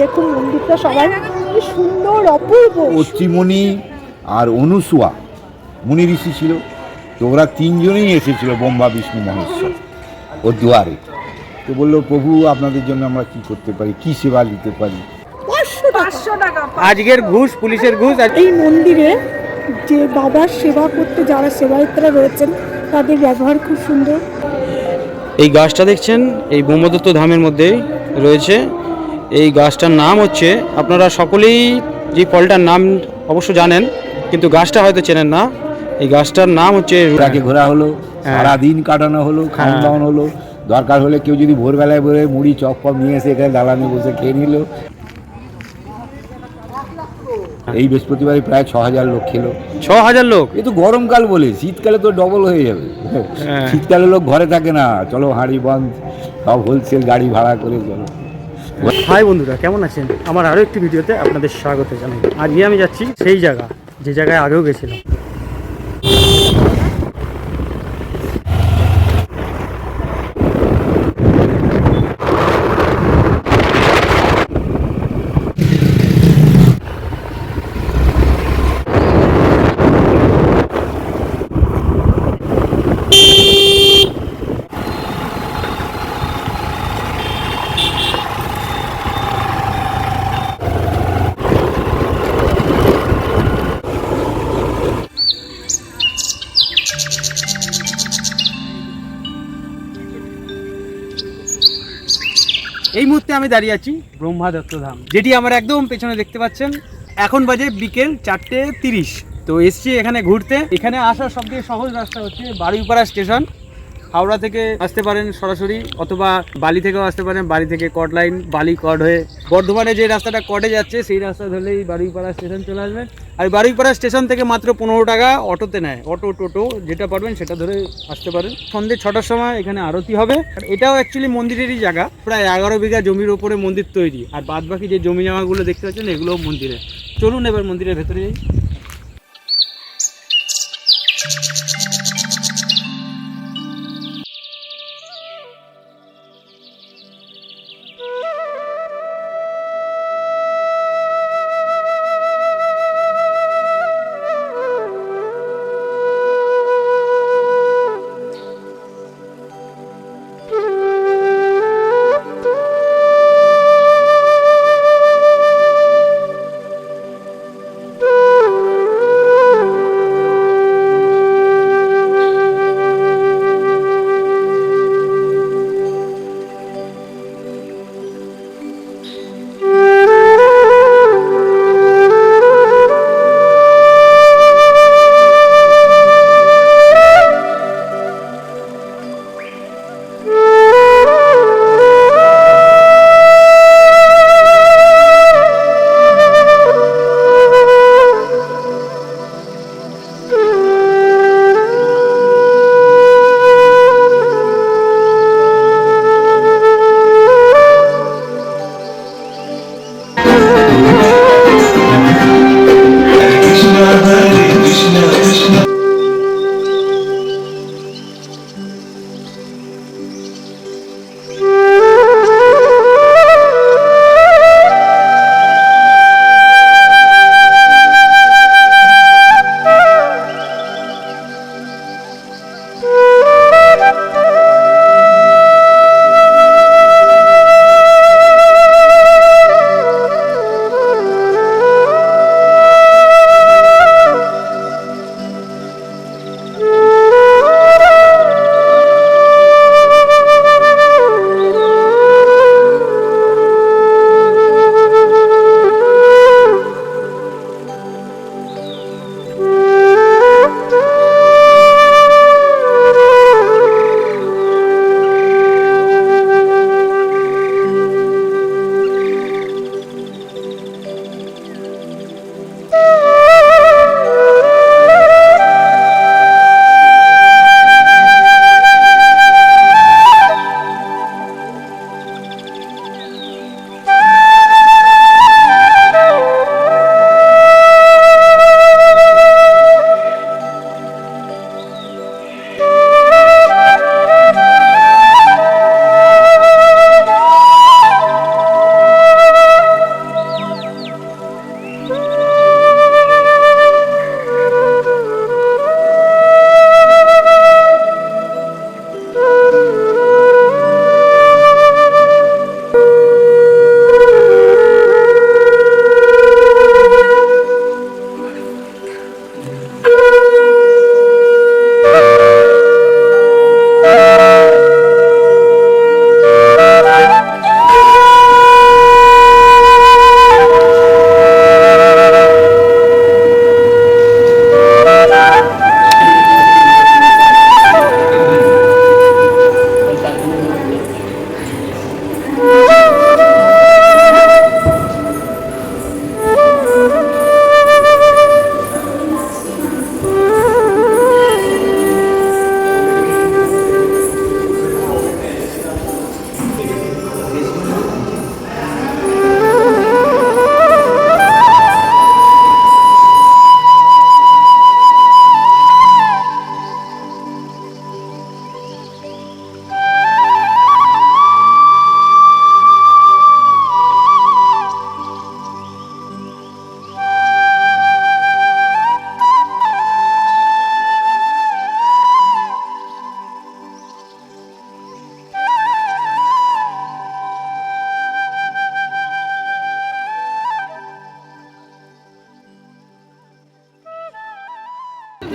দেখুন মন্দিরটা সবাই কি সুন্দর অপূর্ব। অত্রিমণি আর অনুসুয়া মুনি ঋষি ছিল। তো ওরা তিনজনেই এসেছিল ব্রহ্মা বিষ্ণু মহেশ্বর ওর দুয়ারে। তো বলল প্রভু আপনাদের জন্য আমরা কি করতে পারি? কি সেবা দিতে পারি? আজকের ঘুষ পুলিশের ঘুষ আর এই মন্দিরে যে বাবার সেবা করতে যারা সেবায়িতরা রয়েছেন তাদের ব্যবহার খুব সুন্দর। এই গাছটা দেখছেন এই ব্রহ্মদত্ত ধামের মধ্যে রয়েছে। এই গাছটার নাম হচ্ছে আপনারা সকলেই যে ফলটার নাম অবশ্য জানেন কিন্তু গাছটা হয়তো চেনেন না। এই গাছটার নাম হচ্ছে তাকে ঘোরা হলো হ্যাঁ। সারাদিন কাটানো হলো খাওয়ান হ্যাঁ। দাওয়ান হলো। দরকার হলে কেউ যদি ভোরবেলায় বেরোয় মুড়ি চপ ফপ নিয়ে এসে এখানে দালানে বসে খেয়ে নিল। এই বৃহস্পতিবারে প্রায় ছ হাজার লোক খেলো। ছ হাজার লোক? এ তো গরমকাল বলে শীতকালে তো ডবল হয়ে যাবে। হ্যাঁ। শীতকালে লোক ঘরে থাকে না চলো হাঁড়ি বন্ধ সব হোলসেল গাড়ি ভাড়া করে চলো। হাই বন্ধুরা, কেমন আছেন? আমার আরও একটি ভিডিওতে আপনাদের স্বাগত জানাই। আজকে আমি যাচ্ছি সেই জায়গা, যে জায়গায় আগেও গেছিলাম। এই মুহূর্তে আমি দাঁড়িয়ে আছি ব্রহ্মা ধাম যেটি আমার একদম পেছনে দেখতে পাচ্ছেন। এখন বাজে বিকেল চারটে তিরিশ। তো এসছি এখানে ঘুরতে। এখানে আসার সব থেকে সহজ রাস্তা হচ্ছে বারুইপাড়া স্টেশন। হাওড়া থেকে আসতে পারেন সরাসরি, অথবা বালি থেকেও আসতে পারেন, বালি থেকে কট লাইন বালি কট হয়ে বর্ধমানে যে রাস্তাটা কটে যাচ্ছে, সেই রাস্তা ধরলেই বারুইপাড়া স্টেশন চলে আসবেন আর বারুইপাড়া স্টেশন থেকে মাত্র পনেরো টাকা অটোতে নেয়, অটো, টোটো, যেটা পারবেন সেটা ধরে আসতে পারেন। সন্ধ্যে ছটার সময় এখানে আরতি হবে। আর এটাও অ্যাকচুয়ালি মন্দিরেরই জায়গা, প্রায় এগারো বিঘা জমির ওপরে মন্দির তৈরি। আর বাদ বাকি যে জমি জামাগুলো দেখতে পাচ্ছেন, এগুলোও মন্দিরে। চলুন এবার মন্দিরের ভেতরে যাই।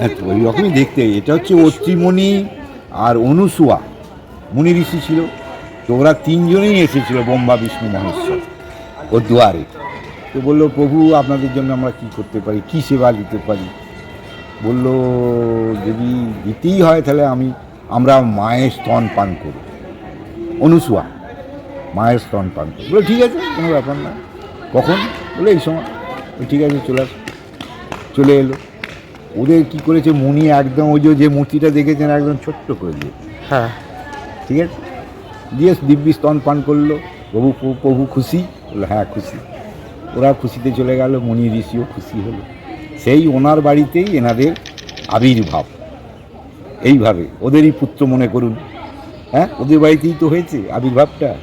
ওই রকমই দেখতে। এটা হচ্ছে অত্রিমণি আর অনুসুয়া। মুনি ঋষি ছিল। তো ওরা তিনজনেই এসেছিল ব্রহ্মা, বিষ্ণু, মহেশ্বর ও দুয়ারে। তো বলল, প্রভু, আপনাদের জন্য আমরা কি করতে পারি? কি সেবা দিতে পারি? বলল, যদি দিতেই হয় তাহলে আমি, আমরা মায়ের স্তন পান করব। অনুসুয়া, মায়ের স্তন পান করব। বলে ঠিক আছে, কোনো ব্যাপার না। কখন? বলে এই সময়। ঠিক আছে, চলে আস। চলে এলো। ওদের কি করেছে মুনি একদম ওই যে- মূর্তিটা দেখেছেন একদম ছোট্ট করে দিয়ে। হ্যাঁ। ঠিক আছে? দিয়ে দিব্যি স্তন পান করল। প্রভু প্রভু খুশি? বলল হ্যাঁ খুশি। ওরা খুশিতে চলে গেল মণি ঋষিও খুশি হলো। সেই ওনার বাড়িতেই এনাদের আবির্ভাব। এইভাবে ওদেরই পুত্র মনে করুন। হ্যাঁ ওদের বাড়িতেই তো হয়েছে আবির্ভাবটা।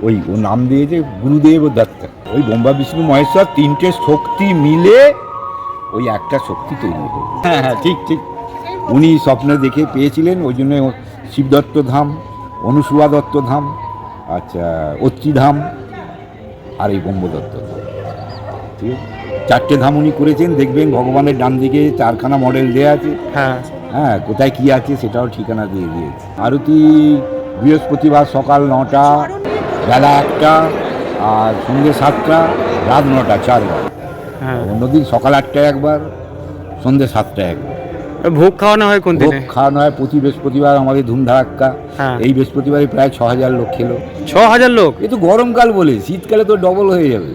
ওই ও নাম দিয়েছে গুরুদেব দত্ত। ওই ব্রহ্মা বিষ্ণু মহেশ্বর তিনটে শক্তি মিলে ওই একটা শক্তি তৈরি হলো। হ্যাঁ হ্যাঁ ঠিক ঠিক। উনি স্বপ্ন দেখে পেয়েছিলেন ওই জন্য শিবদত্ত ধাম অনুসুয়া দত্ত ধাম আচ্ছা অত্রি ধাম আর এই ব্রহ্মদত্ত ধাম। ঠিক আছে? চারটে ধাম উনি করেছেন দেখবেন ভগবানের ডান দিকে চারখানা মডেল দেওয়া আছে। হ্যাঁ। হ্যাঁ কোথায় কী আছে সেটাও ঠিকানা দিয়ে দিয়েছে। আরতি বৃহস্পতিবার সকাল নটা বেলা একটা আর সন্ধ্যে সাতটা রাত নটা চারবার অন্যদিন সকাল আটটায় একবার সন্ধ্যে সাতটায় একবার। ভোগ খাওয়ানো হয় কোন ভোগ খাওয়ানো হয় প্রতি বৃহস্পতিবার আমাদের ধুমধারাক্কা হ্যাঁ। এই বৃহস্পতিবারে প্রায় ছ হাজার লোক খেলো। ছ হাজার লোক? এ তো গরমকাল বলে শীতকালে তো ডবল হয়ে যাবে।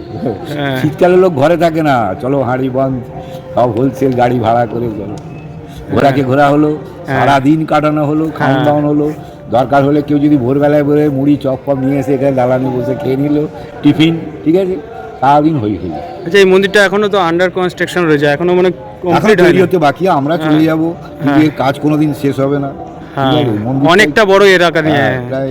হ্যাঁ। শীতকালে লোক ঘরে থাকে না। চলো হাঁড়ি বন্ধ সব হোলসেল গাড়ি ভাড়া করে চলো। ঘোরাকে ঘোরা হলো হ্যাঁ। সারাদিন কাটানো হলো খাওয়ান হ্যাঁ। দাওয়ান হলো। দরকার হলে কেউ যদি ভোরবেলায় বেরোয় মুড়ি চপ ফপ নিয়ে এসে এখানে দালানে বসে খেয়ে নিল টিফিন ঠিক আছে? সারাদিন হই হই। আচ্ছা এই মন্দিরটা এখনও তো আন্ডার কনস্ট্রাকশন রয়েছে এখনও মানে কমপ্লিট হয়নি? হতে বাকি আমরা চলে হ্যাঁ। যাব হ্যাঁ। কাজ কোনোদিন শেষ হবে না। হ্যাঁ অনেকটা বড় এলাকা নিয়ে।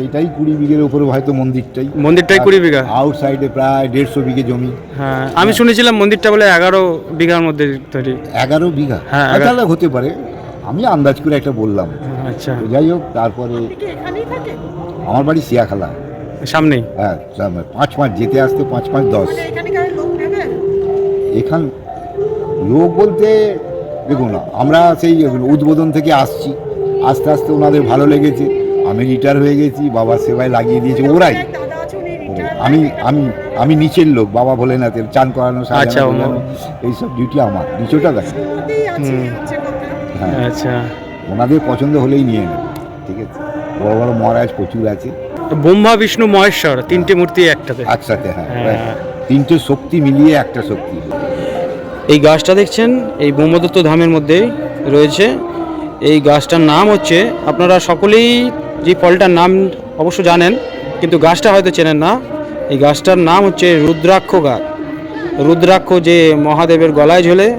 এটাই কুড়ি বিঘের উপরে হয়তো মন্দিরটাই। মন্দিরটাই কুড়ি বিঘা? আউট সাইডে প্রায় দেড়শো বিঘে জমি। হ্যাঁ আমি শুনেছিলাম মন্দিরটা বলে এগারো বিঘার মধ্যে তৈরি। এগারো বিঘা? হ্যাঁ, হ্যাঁ, হতে পারে। আমি আন্দাজ করে একটা বললাম। আচ্ছা। যাই হোক তারপরে আমার বাড়ি সিয়াখালা সামনেই? হ্যাঁ পাঁচ পাঁচ যেতে আসতে পাঁচ পাঁচ দশ। এখান লোক বলতে দেখুন আমরা সেই উদ্বোধন থেকে আসছি। আস্তে আস্তে ওনাদের ভালো লেগেছে। আমি রিটায়ার হয়ে গেছি বাবার সেবায় লাগিয়ে দিয়েছে ওরাই। আমি আমি আমি নিচের লোক বাবা ভোলেনাথের চান করানো আচ্ছা, এইসব ডিউটি আমার নিচেটা দেখে হুম। হ্যাঁ। আচ্ছা। ওনাদের পছন্দ হলেই নিয়ে নেবে ঠিক আছে? বড় বড় মহারাজ প্রচুর আছে। ব্রহ্মা বিষ্ণু মহেশ্বর তিনটে মূর্তি একটাতে। একসাথে হ্যাঁ হ্যাঁ। তিনটে শক্তি মিলিয়ে একটা শক্তি। এই গাছটা দেখছেন এই ব্রহ্মদত্ত ধামের মধ্যেই রয়েছে। এই গাছটার নাম হচ্ছে আপনারা সকলেই যে ফলটার নাম অবশ্য জানেন কিন্তু গাছটা হয়তো চেনেন না। এই গাছটার নাম হচ্ছে রুদ্রাক্ষ গাছ। রুদ্রাক্ষ যে মহাদেবের গলায় ঝোলে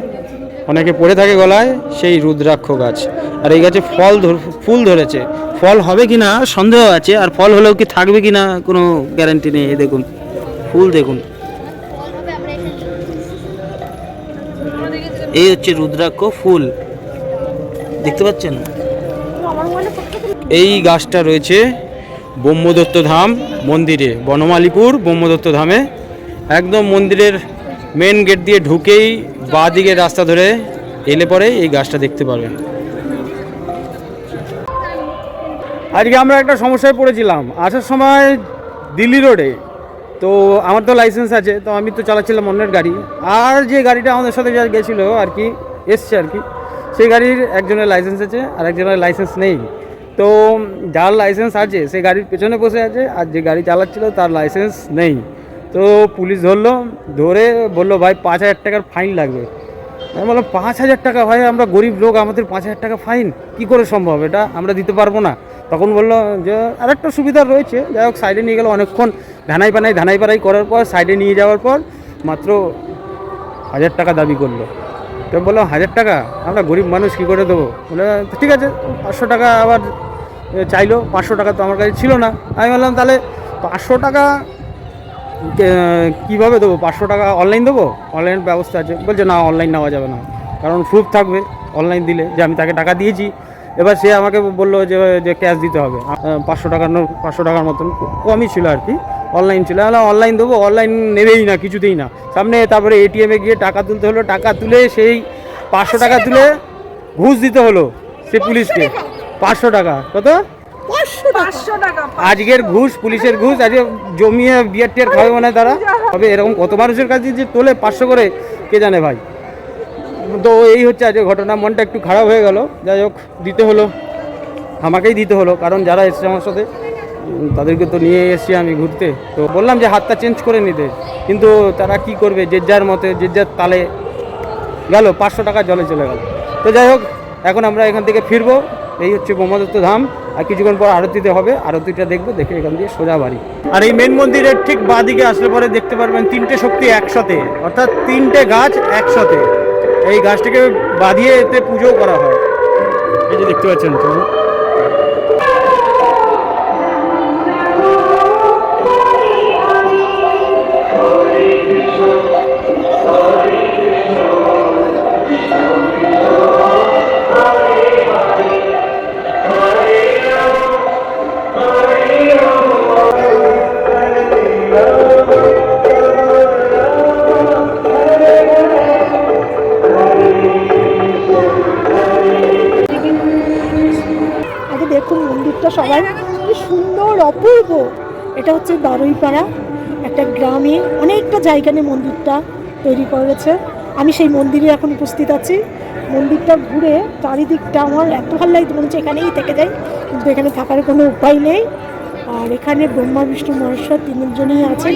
অনেকে পড়ে থাকে গলায় সেই রুদ্রাক্ষ গাছ। আর এই গাছে ফল ধর- ফুল ধরেছে। ফল হবে কি না সন্দেহ আছে, আর ফল হলেও কি থাকবে কি না কোনো গ্যারান্টি নেই দেখুন, ফুল দেখুন। এই হচ্ছে রুদ্রাক্ষ ফুল, দেখতে পাচ্ছেন? এই গাছটা রয়েছে ব্রহ্মদত্ত ধাম মন্দিরে, বনমালীপুর ব্রহ্মদত্ত ধামে। একদম মন্দিরের মেন গেট দিয়ে ঢুকেই বাঁ দিকের রাস্তা ধরে এলে পরে এই গাছটা দেখতে পারবেন আজকে আমরা একটা সমস্যায় পড়েছিলাম। আসার সময় দিল্লি রোডে, তো আমার তো লাইসেন্স আছে, তো আমি তো চালাচ্ছিলাম অন্যের গাড়ি। আর যে গাড়িটা আমাদের সাথে যা গেছিল আর কি, এসছে আর কি, সেই গাড়ির একজনের লাইসেন্স আছে, আর একজনের লাইসেন্স নেই। তো যার লাইসেন্স আছে, সে গাড়ির পেছনে বসে আছে, আর যে গাড়ি চালাচ্ছিল তার লাইসেন্স নেই। তো পুলিশ ধরলো, ধরে বলল, ভাই, পাঁচ হাজার টাকার ফাইন লাগবে। আমি বললাম, পাঁচ হাজার টাকা? ভাই, আমরা গরিব লোক, আমাদের পাঁচ হাজার টাকা ফাইন কী করে সম্ভব? এটা আমরা দিতে পারব না। তখন বলল যে আরেকটা সুবিধা রয়েছে, যাই হোক সাইডে নিয়ে গেলো অনেকক্ষণ, ধানাই পানাই ধানাই পানাই করার পর সাইডে নিয়ে যাওয়ার পর মাত্র হাজার টাকা দাবি করল। তো আমি বললাম হাজার টাকা? আমরা গরিব মানুষ, কী করে দেবো? বলে, ঠিক আছে, পাঁচশো টাকা আবার চাইলো, পাঁচশো টাকা তো আমার কাছে ছিল না। আমি বললাম, তাহলে পাঁচশো টাকা কীভাবে দেবো? পাঁচশো টাকা অনলাইন দেবো? অনলাইন ব্যবস্থা আছে। বলছে, না অনলাইন নেওয়া যাবে না। কারণ প্রুফ থাকবে অনলাইন দিলে যে আমি তাকে টাকা দিয়েছি। এবার সে আমাকে বলল যে যে ক্যাশ দিতে হবে। পাঁচশো টাকার নো পাঁচশো টাকার মতন কমই ছিল আর কি। অনলাইন ছিল। আমি অনলাইন দেবো অনলাইন নেবেই না কিছুতেই না। সামনে তারপরে এটিএমে গিয়ে টাকা তুলতে হলো। টাকা তুলে সেই পাঁচশো টাকা তুলে ঘুষ দিতে হলো সে পুলিশকে। পাঁচশো টাকা। কত? পাঁচশো আজকের ঘুষ পুলিশের ঘুষ আজকে জমিয়ে বিয়ার টিয়ার খাবে মানে তারা? তবে এরকম কত মানুষের কাছে যে তোলে পাঁচশো করে কে জানে ভাই? তো এই হচ্ছে আজকে ঘটনা, মনটা একটু খারাপ হয়ে গেল। যাই হোক, দিতে হলো, আমাকেই দিতে হলো, কারণ যারা এসছে আমার সাথে তাদেরকে তো নিয়ে এসছি আমি ঘুরতে। তো বললাম যে হাতটা চেঞ্জ করে নিতে, কিন্তু তারা কি করবে, যে যার মতে, যে যার তালে গেল, পাঁচশো টাকা জলে চলে গেল। তো যাই হোক, এখন আমরা এখান থেকে ফিরবো, এই হচ্ছে বোমাদত্ত ধাম, আর কিছুক্ষণ পর আরতিতে হবে, আরতিটা দেখব, দেখে এখান দিয়ে সোজা বাড়ি। আর এই মেন মন্দিরের ঠিক বাঁদিকে আসলে পরে দেখতে পারবেন তিনটে শক্তি একসাথে, অর্থাৎ তিনটে গাছ একসাথে। এই গাছটিকে বাঁধিয়ে এতে পুজো করা হয়। এই যে দেখতে পাচ্ছেন তো জায়গা মন্দিরটা তৈরি করেছে। আমি সেই মন্দিরে এখন উপস্থিত আছি। মন্দিরটা ঘুরে চারিদিকটা আমার এত ভালো লাগছে মনে হচ্ছে এখানেই থেকে যাই। কিন্তু এখানে থাকার কোনো উপায় নেই। আর এখানে ব্রহ্মা, বিষ্ণু, মহেশ্বর তিনজনই আছেন,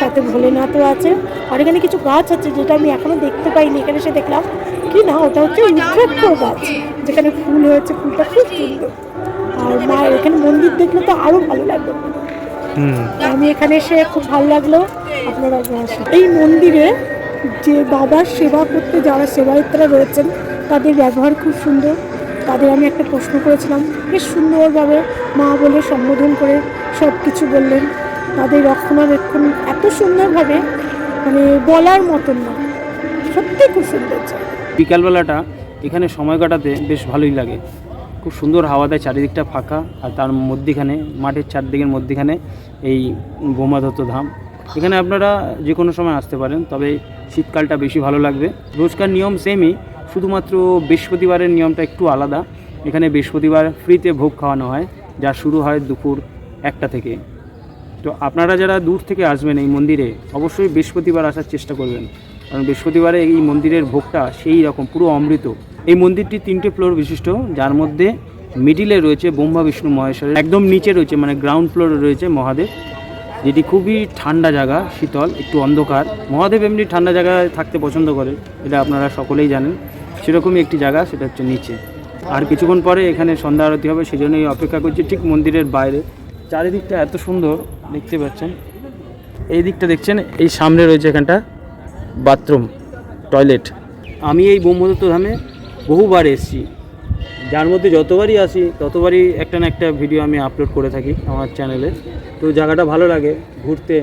সাথে ভোলেনাথও আছে আর এখানে কিছু গাছ আছে যেটা আমি এখনও দেখতে পাইনি, এখানে এসে দেখলাম। কি না, ওটা হচ্ছে রুদ্রাক্ষ গাছ, যেখানে ফুল হয়েছে, ফুলটা খুব সুন্দর। আর মা, এখানে মন্দির দেখলে তো আরও ভালো লাগবে। আমি এখানে এসে খুব ভালো লাগল। আপনারা। এই মন্দিরে যে বাবার সেবা করতে, যারা সেবায়িতরা রয়েছেন, তাদের ব্যবহার খুব সুন্দর। তাদের আমি একটা প্রশ্ন করেছিলাম, বেশ সুন্দরভাবে মা বলে সম্বোধন করে সব কিছু বললেন। তাদের রক্ষণাবেক্ষণ এত সুন্দরভাবে মানে বলার মতন না। সত্যি খুব সুন্দর বিকালবেলাটা এখানে সময় কাটাতে বেশ ভালোই লাগে। খুব সুন্দর হাওয়া দেয়, চারিদিকটা ফাঁকা আর তার মধ্যিখানে, মাঠের চারদিকের মধ্যিখানে এই বোমাদত্ত ধাম। এখানে আপনারা যে কোনো সময় আসতে পারেন, তবে শীতকালটা বেশি ভালো লাগবে। রোজকার নিয়ম সেমই শুধুমাত্র বৃহস্পতিবারের নিয়মটা একটু আলাদা। এখানে বৃহস্পতিবার ফ্রিতে ভোগ খাওয়ানো হয়, যা শুরু হয় দুপুর একটা থেকে। তো আপনারা যারা দূর থেকে আসবেন এই মন্দিরে, অবশ্যই বৃহস্পতিবার আসার চেষ্টা করবেন। কারণ বৃহস্পতিবারে এই মন্দিরের ভোগটা সেই রকম, পুরো অমৃত। এই মন্দিরটি তিনটে ফ্লোর বিশিষ্ট, যার মধ্যে মিডিলে রয়েছে ব্রহ্মা, বিষ্ণু, মহেশ্বরের, একদম নিচে রয়েছে মানে গ্রাউন্ড ফ্লোরে রয়েছে মহাদেব, যেটি খুবই ঠান্ডা জায়গা, শীতল, একটু অন্ধকার। মহাদেব এমনি ঠান্ডা জায়গায় থাকতে পছন্দ করে, এটা আপনারা সকলেই জানেন। সেরকমই একটি জায়গা, সেটা হচ্ছে নিচে। আর কিছুক্ষণ পরে এখানে সন্ধ্যা আরতি হবে সেই জন্যই অপেক্ষা করছি ঠিক মন্দিরের বাইরে। চারিদিকটা এত সুন্দর, দেখতে পাচ্ছেন। এই দিকটা দেখছেন, এই সামনে রয়েছে এখানটা বাথরুম, টয়লেট। আমি এই ব্রহ্মদত্ত ধামে বহুবার এসেছি। যার মধ্যে যতবারই আসি, ততবারই একটা না একটা ভিডিও আমি আপলোড করে থাকি আমার চ্যানেলে তো জায়গাটা ভালো লাগে ঘুরতে।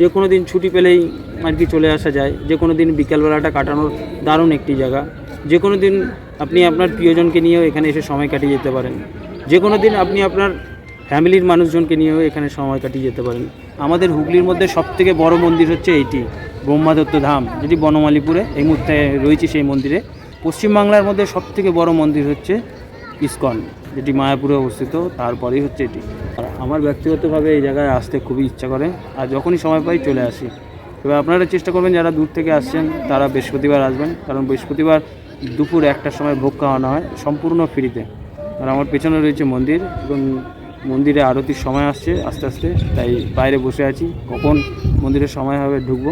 যে কোনো দিন ছুটি পেলেই আর কি চলে আসা যায়। যে কোনো দিন বিকালবেলাটা কাটানোর দারুণ একটি জায়গা। যে কোনো দিন আপনি আপনার প্রিয়জনকে নিয়েও এখানে এসে সময় কাটিয়ে যেতে পারেন। যে কোনো দিন আপনি আপনার ফ্যামিলির মানুষজনকে নিয়েও এখানে সময় কাটিয়ে যেতে পারেন। আমাদের হুগলির মধ্যে সবথেকে বড় মন্দির হচ্ছে এইটি, ব্রহ্মাদত্ত ধাম। যেটি বনমালীপুরে এই মুহূর্তে রয়েছে সেই মন্দিরে। পশ্চিমবাংলার মধ্যে সবথেকে বড় মন্দির হচ্ছে ইসকন, যেটি মায়াপুরে অবস্থিত। তারপরেই হচ্ছে এটি। আর আমার ব্যক্তিগতভাবে এই জায়গায় আসতে খুবই ইচ্ছা করে। আর যখনই সময় পাই চলে আসি। তবে আপনারা চেষ্টা করবেন, যারা দূর থেকে আসছেন, তারা বৃহস্পতিবার আসবেন। কারণ বৃহস্পতিবার দুপুর একটার সময় ভোগ খাওয়ানো হয়, সম্পূর্ণ ফ্রিতে। আর আমার পেছনে রয়েছে মন্দির এবং মন্দিরে আরতির সময় আসছে আস্তে আস্তে। তাই বাইরে বসে আছি। কখন মন্দিরের সময় হবে ঢুকবো।